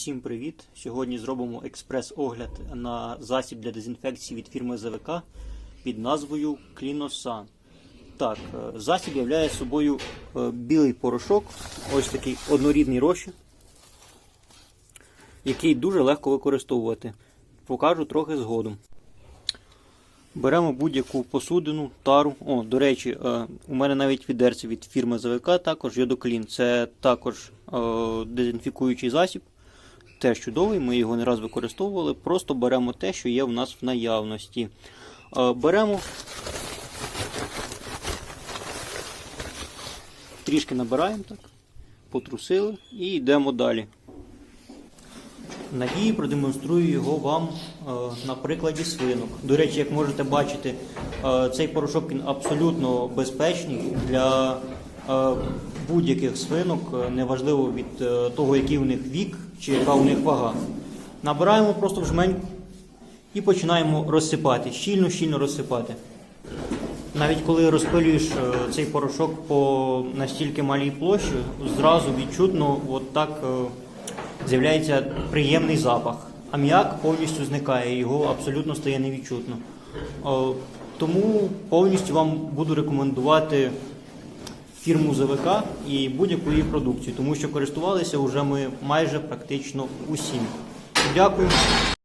Всім привіт! Сьогодні зробимо експрес-огляд на засіб для дезінфекції від фірми ЗВК під назвою Кліносан. Так, е, засіб являє собою е, білий порошок, ось такий однорідний розчин, який дуже легко використовувати. Покажу трохи згодом. Беремо будь-яку посудину, тару. О, до речі, е, у мене навіть відерці від фірми ЗВК, також Йодоклін. Це також дезінфікуючий засіб. Теж чудовий, ми його не раз використовували. Просто беремо те, що є в нас в наявності. Е, беремо, трішки набираємо так, потрусили і йдемо далі. Надії продемонструю його вам е, на прикладі свинок. До речі, як можете бачити, е, цей порошок він абсолютно безпечний для будь-яких свинок, е, неважливо від е, того, який у них вік чи яка у них вага. Набираємо просто в жменьку і починаємо розсипати, щільно-щільно розсипати. Навіть коли розпилюєш е, цей порошок по настільки малій площі, зразу відчутно от так з'являється приємний запах. Аміак повністю зникає, його абсолютно стає невідчутно. Тому повністю вам буду рекомендувати фірму ЗВК і будь-яку її продукцію, тому що користувалися вже ми майже практично усім. Дякую.